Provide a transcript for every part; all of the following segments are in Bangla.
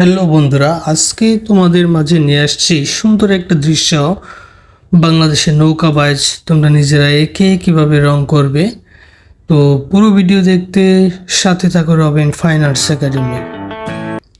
হ্যালো বন্ধুরা, আজকে তোমাদের মাঝে নিয়ে আসছি সুন্দর একটা দৃশ্য। বাংলাদেশের নৌকা বাইচ, তোমরা নিজেরা একে কীভাবে রং করবে? তো পুরো ভিডিও দেখতে সাথে থাকো রবিন ফাইন আর্টস একাডেমি।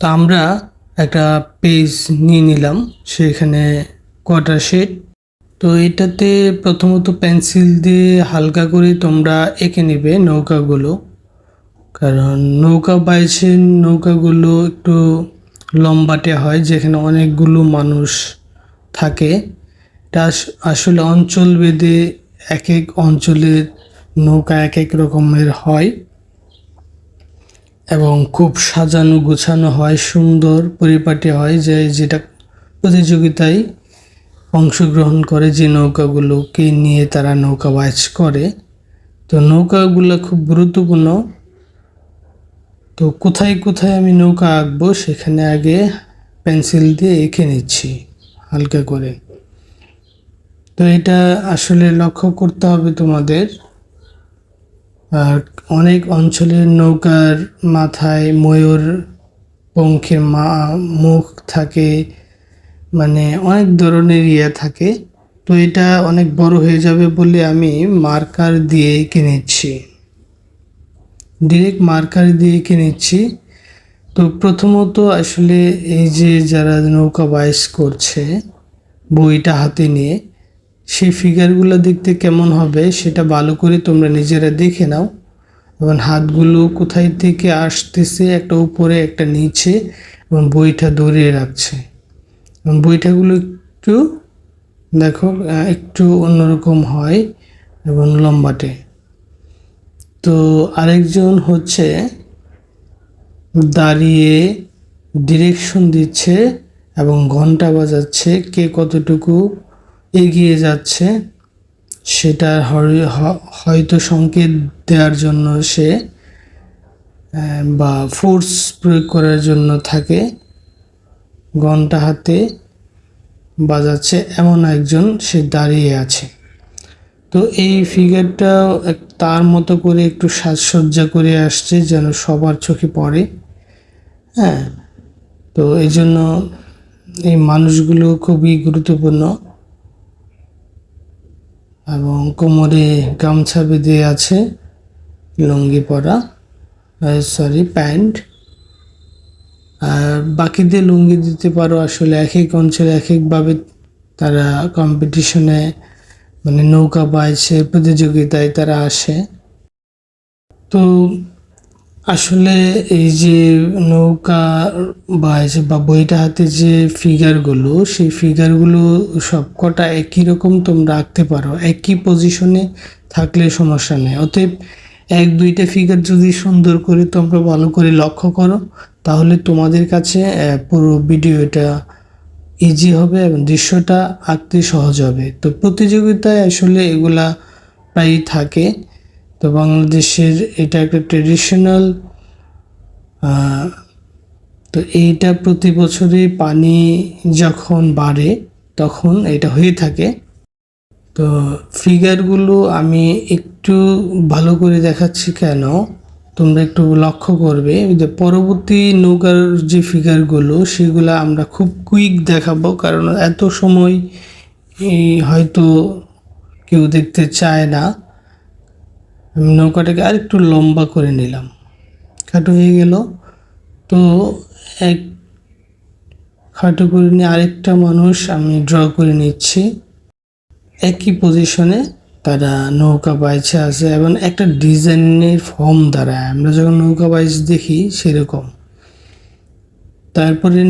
তো আমরা একটা পেজ নিয়ে নিলাম, সেখানে কোয়ার্টার শেড। তো এটাতে প্রথমত পেন্সিল দিয়ে হালকা করে তোমরা এঁকে নেবে নৌকাগুলো। কারণ নৌকা বাইছের নৌকাগুলো একটু লম্বাটে হয়, যেখানে অনেকগুলো মানুষ থাকে। এটা আসলে অঞ্চল ভেদে এক এক অঞ্চলের নৌকা এক এক রকমের হয় এবং খুব সাজানো গোছানো হয়, সুন্দর পরিপাটি হয়, যে যেটা প্রতিযোগিতায় অংশগ্রহণ করে, যে নৌকাগুলোকে নিয়ে তারা নৌকা বাইচ করে। তো নৌকাগুলো খুব গুরুত্বপূর্ণ। তো কোথায় কোথায় আমি নৌকা আঁকবো সেখানে আগে পেন্সিল দিয়ে এঁকে নিচ্ছি, হালকা করে। তো এটা আসলে লক্ষ্য করতে হবে তোমাদের। আর অনেক অঞ্চলের নৌকার মাথায় ময়ূর পঙ্খের মা, মুখ থাকে মানে অনেক ধরনের ইয়ে থাকে। তো এটা অনেক বড় হয়ে যাবে বলে আমি মার্কার দিয়ে এঁকে নিচ্ছি। ডিরেক্ট মার্কার দিয়ে এঁকে নিচ্ছি। তো প্রথমত আসলে এই যে যারা নৌকা বাইস করছে, বইটা হাতে নিয়ে, সেই ফিগারগুলো দেখতে কেমন হবে সেটা ভালো করে তোমরা নিজেরা দেখে নাও। এবং হাতগুলো কোথায় থেকে আসতেছে, একটা উপরে, একটা নিচে, এবং বইটা ধরিয়ে রাখছে। এবং বইটাগুলো একটু, দেখো একটু অন্যরকম হয়, এবং লম্বাটে। তো আরেকজন হচ্ছে দাঁড়িয়ে ডিরেকশন দিচ্ছে এবং ঘণ্টা বাজাচ্ছে, কে কতটুকু এগিয়ে যাচ্ছে সেটা হ- হয়তো সংকেত দেওয়ার জন্য সে বা ফোর্স প্রয়োগ করার জন্য থাকে। ঘণ্টা হাতে বাজাচ্ছে এমন একজন সে দাঁড়িয়ে আছে। তো এই ফিগারটাও এক- তার মতো করে একটু সাজসজ্জা করে আসছে যেন সবার চোখে পড়ে। হ্যাঁ তো এই জন্য এই মানুষগুলো খুবই গুরুত্বপূর্ণ। এবং কোমরে গামছা বেঁধে আছে, লুঙ্গি পরা সরি প্যান্ট। আর বাকিদের লুঙ্গি দিতে পারো আসলে এক এক অঞ্চলে এক একভাবে তারা কম্পিটিশনে মানে নৌকা বাইছে প্রতিযোগিতায় তারা আসে। তো আসলে এই যে নৌকা বাইছে বা বইটা হাতে যে ফিগারগুলো সেই ফিগারগুলো সবকটা একই রকম তোমরা আঁকতে পারো। একই পজিশনে থাকলে সমস্যা নেই। অতএব এক, দুইটা ফিগার যদি সুন্দর করে তোমরা ভালো করে লক্ষ্য করো, তাহলে তোমাদের কাছে পুরো ভিডিওটা ইজি হবে এবং দৃশ্যটা আঁকতে সহজ হবে। তো প্রতিযোগিতায় আসলে এগুলা প্রায়ই থাকে। তো বাংলাদেশের এটা একটা ট্রেডিশনাল তো এইটা প্রতি বছরই পানি যখন বাড়ে, তখন এটা হয়ে থাকে। তো ফিগারগুলো আমি একটু ভালো করে দেখাচ্ছি কেন? তোমরা একটু লক্ষ্য করবে যে পরবর্তী নৌকার যে ফিগারগুলো সেগুলো আমরা খুব কুইক দেখাবো। কারণ এত সময় হয়তো কেউ দেখতে চায় না। আমি নৌকাটাকে আরেকটু লম্বা করে নিলাম। খাটো হয়ে গেল। তো এক খাটো করে নিয়ে আরেকটা মানুষ আমি ড্র করে নিচ্ছি। একই পজিশনে তারা নৌকা বাইছে আছে এবং একটা ডিজাইনের ফর্ম দ্বারা আমরা যখন নৌকা বাইচ দেখি, সেরকম। তারপরে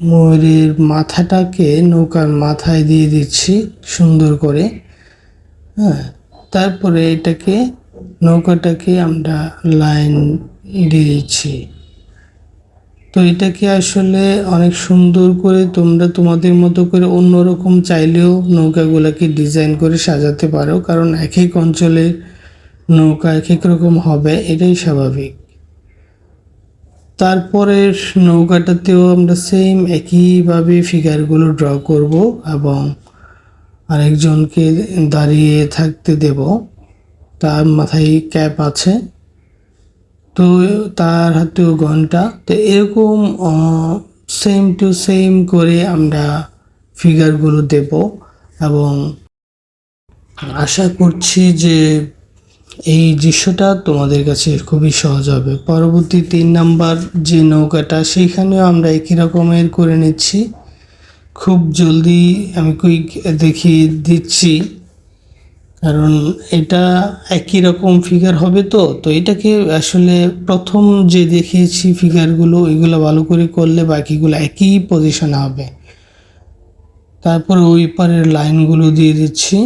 ময়ূরের মাথাটাকে নৌকার মাথায় দিয়ে দিচ্ছি সুন্দর করে। হ্যাঁ তারপরে এটাকে, নৌকাটাকে আমরা লাইন দিয়ে দিচ্ছি। তো এটাকে আসলে অনেক সুন্দর করে তোমরা তোমাদের মতো করে অন্যরকম চাইলেও নৌকাগুলোকে ডিজাইন করে সাজাতে পারো, কারণ এক এক অঞ্চলের নৌকা এক এক রকম হবে, এটাই স্বাভাবিক। তারপরের নৌকাটাতেও আমরা সেম একইভাবে ফিগারগুলো ড্র করব এবং আরেকজনকে দাঁড়িয়ে থাকতে দেব। তার মাথায় ক্যাপ আছে। তো তার হাতেও ঘণ্টা। তো এরকম সেম টু সেম করে আমরা ফিগারগুলো দেব এবং আশা করছি যে এই দৃশ্যটা তোমাদের কাছে খুবই সহজ হবে। পরবর্তী তিন নাম্বার যে নৌকাটা, সেইখানেও আমরা একই রকমের করে নিচ্ছি। খুব জলদি আমি কুইক দেখিয়ে দিচ্ছি। কারণ এটা একই রকম ফিগার হবে তো তো এটাকে আসলে প্রথম যে দেখিয়েছি ফিগারগুলো ওইগুলো ভালো করে করলে বাকিগুলো একই পজিশনে হবে। তারপর ওই পারের লাইনগুলো দিয়ে দিচ্ছি।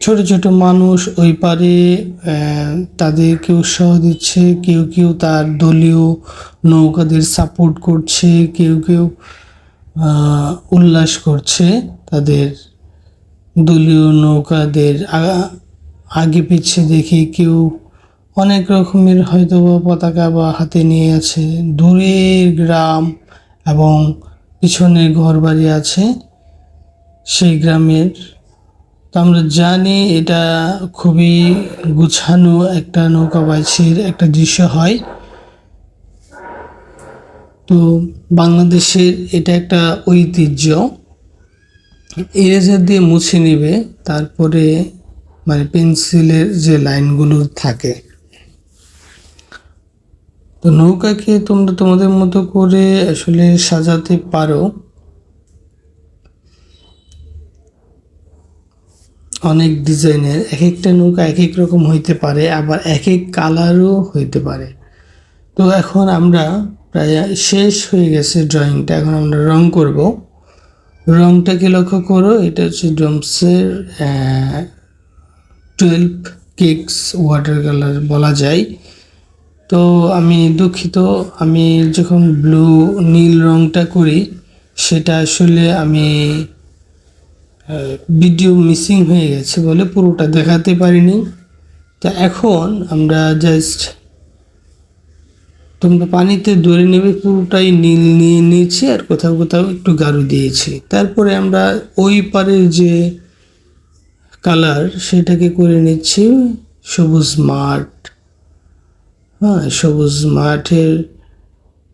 ছোট ছোট মানুষ ওই পারে তাদেরকে উৎসাহ দিচ্ছে, কেউ কেউ তার দলীয় নৌকাদের সাপোর্ট করছে, কেউ কেউ উল্লাস করছে তাদের দলীয় নৌকাদের আগে পিছে দেখি কেউ অনেক রকমের হয়তো বা পতাকা বা হাতে নিয়ে আছে। দূরের গ্রাম এবং পিছনে ঘর বাড়ি আছে সেই গ্রামের। তো আমরা জানি এটা খুবই গুছানো একটা নৌকা বাইচের একটা দৃশ্য হয়। তো বাংলাদেশের এটা একটা ঐতিহ্য। ইরেজার দিয়ে মুছে নিবে, তারপরে মানে পেন্সিলের যে লাইনগুলো থাকে। তো নৌকাকে তোমরা তোমাদের মতো করে আসলে সাজাতে পারো। অনেক ডিজাইনের এক একটা নৌকা এক এক রকম হইতে পারে, আবার এক এক কালারও হইতে পারে। তো এখন আমরা প্রায় শেষ হয়ে গেছে ড্রয়িংটা এখন আমরা রং করব। রংটাকে লক্ষ্য করো, এটা হচ্ছে ড্রমসের টুয়েলভ কেকস ওয়াটার কালার বলা যায়। তো আমি দুঃখিত, আমি যখন ব্লু নীল রংটা করি, সেটা আসলে আমি ভিডিও মিসিং হয়ে গেছে বলে পুরোটা দেখাতে পারিনি। তা এখন আমরা জাস্ট তোমরা পানিতে ধরে নেবে, পুরোটাই নীল নিয়ে নিয়েছি আর কোথাও কোথাও একটু গাঢ় দিয়েছি। তারপরে আমরা ওই পারের যে কালার, সেটাকে করে নিচ্ছি সবুজ মাঠ। হ্যাঁ সবুজ মাঠের,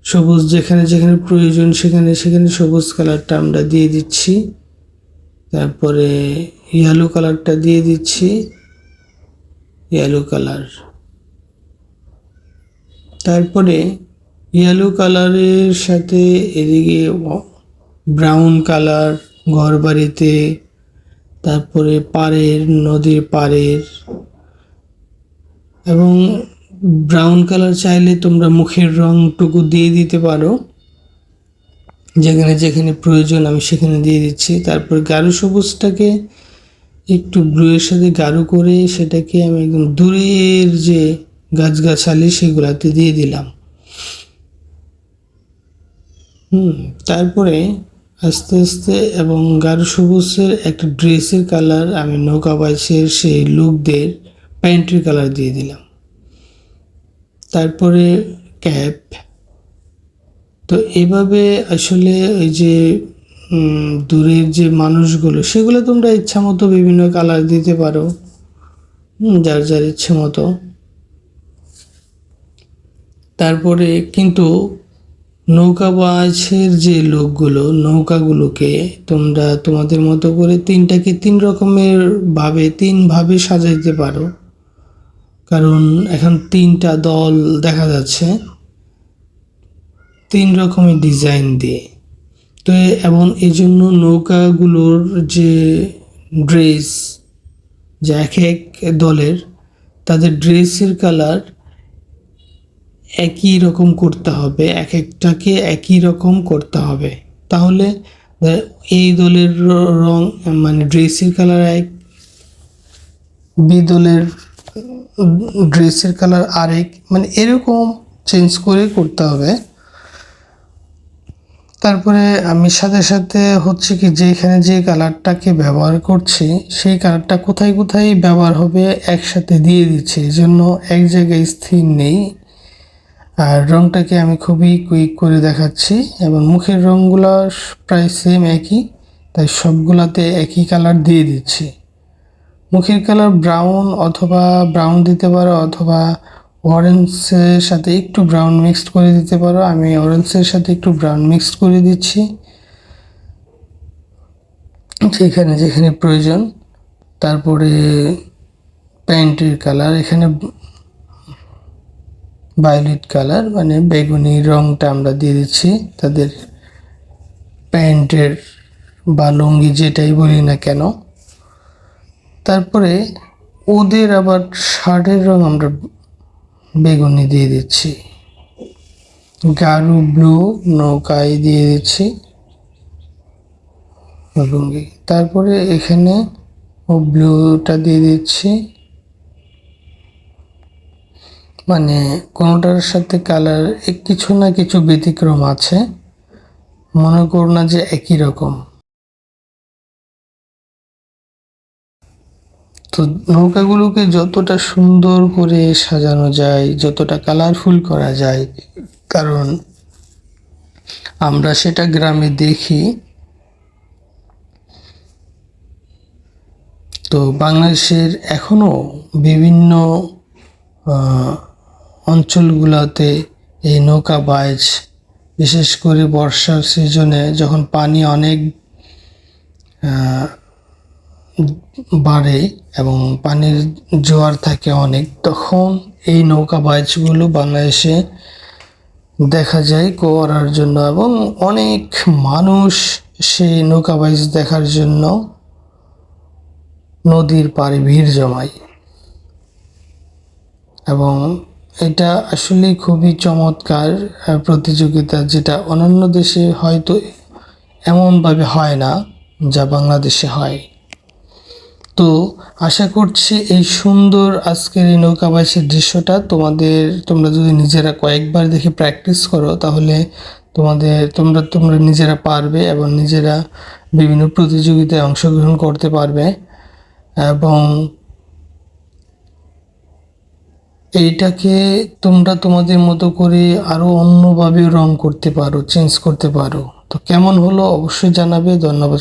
সবুজ যেখানে যেখানে প্রয়োজন সেখানে সেখানে সবুজ কালারটা আমরা দিয়ে দিচ্ছি। তারপরে ইয়েলো কালারটা দিয়ে দিচ্ছি। Yellow colour. তারপরে ইয়েলো কালারের সাথে এদিকে ব্রাউন কালার ঘর বাড়িতে তারপরে পাড়ের, নদীর পাড়ের, এবং ব্রাউন কালার চাইলে তোমরা মুখের রংটুকু দিয়ে দিতে পারো। যেখানে যেখানে প্রয়োজন আমি সেখানে দিয়ে দিচ্ছি। তারপর গাঢ় সবুজটাকে একটু ব্লুয়ের সাথে গাঢ় করে সেটাকে আমি একদম দূরের যে গাছগাছালি সেগুলাতে দিয়ে দিলাম। হুম, তারপরে আস্তে আস্তে এবং গাঢ় সবুজের একটা ড্রেসের কালার আমি নৌকা বাইশের সেই লুকদের প্যান্টের কালার দিয়ে দিলাম। তারপরে ক্যাপ। তো এভাবে আসলে ওই যে দূরের যে মানুষগুলো, সেগুলো তোমরা ইচ্ছা মতো বিভিন্ন কালার দিতে পারো। যার যার ইচ্ছে মতো। তারপরে কিন্তু নৌকাবাজের যে লোকগুলো, নৌকাগুলোকে তোমরা তোমাদের মতো করে তিনটাকে তিন রকমের ভাবে তিনভাবে সাজাইতে পারো। কারণ এখন তিনটা দল দেখা যাচ্ছে তিন রকমের ডিজাইন দিয়ে। তো এবং এই জন্য নৌকাগুলোর যে ড্রেস, যে এক এক দলের, তাদের ড্রেসের কালার একই রকম করতে হবে, এক একটাকে একই রকম করতে হবে। তাহলে এই দলের র- মানে ড্রেসের কালার এক, বি দলের ড্রেসের কালার আরেক মানে এরকম চেঞ্জ করে করতে হবে। তারপরে আমি সাথে সাথে হচ্ছে কি, যেখানে যে কালারটাকে ব্যবহার করছি, সেই কালারটা কোথায় কোথায় ব্যবহার হবে একসাথে দিয়ে দিচ্ছি এই জন্য এক জায়গায় স্থির নেই। আর রংটাকে আমি খুবই কুইক করে দেখাচ্ছি এবং মুখের রঙগুলো প্রায় সেম একই, তাই সবগুলাতে একই কালার দিয়ে দিচ্ছি। মুখের কালার ব্রাউন অথবা ব্রাউন দিতে পারো অথবা অরেঞ্জের সাথে একটু ব্রাউন মিক্সড করে দিতে পারো। আমি অরেঞ্জের সাথে একটু ব্রাউন মিক্সড করে দিচ্ছি। যেখানে যেখানে প্রয়োজন, তারপরে প্যান্টের কালার এখানে ভায়োলেট কালার মানে বেগুনি রংটা আমরা দিয়ে দিচ্ছি। তাদের প্যান্টের বা লুঙ্গি যেটাই বলি না কেন। তারপরে ওদের আবার শার্টের রং আমরা বেগুনি দিয়ে দিচ্ছি। গাঢ় ব্লু নৌকায় দিয়ে দিচ্ছি লুঙ্গি। তারপরে এখানে ও ব্লুটা দিয়ে দিচ্ছি। মানে কোনোটার সাথে কালার কিছু না কিছু ব্যতিক্রম আছে। মনে করো না যে একই রকম। তো নৌকাগুলোকে যতটা সুন্দর করে সাজানো যায়, যতটা কালারফুল করা যায়, কারণ আমরা সেটা গ্রামে দেখি। তো বাংলাদেশের এখনও বিভিন্ন অঞ্চলগুলোতে এই নৌকা বাইচ, বিশেষ করে বর্ষার সিজনে যখন পানি অনেক বাড়ে এবং পানির জোয়ার থাকে অনেক, তখন এই নৌকা বাইচগুলো বাংলাদেশে দেখা যায় করার জন্য এবং অনেক মানুষ সেই নৌকা বাইচ দেখার জন্য নদীর পাড়ে ভিড় জমায় এবং এটা আসলে খুবই চমৎকার প্রতিযোগিতা যেটা অন্যান্য দেশে হয়তো এমনভাবে হয় না যা বাংলাদেশে হয়। তো আশা করছি এই সুন্দর আজকের এই নৌকাবাসের দৃশ্যটা তোমাদের, তোমরা যদি নিজেরা কয়েকবার দেখে প্র্যাকটিস করো, তাহলে তোমাদের, তোমরা তোমরা নিজেরা পারবে এবং নিজেরা বিভিন্ন প্রতিযোগিতায় অংশগ্রহণ করতে পারবে। এবং এইটাকে তোমরা তোমাদের মতো করে আরও অন্যভাবে রং করতে পারো চেঞ্জ করতে পারো। তো কেমন হলো অবশ্যই জানাবে, ধন্যবাদ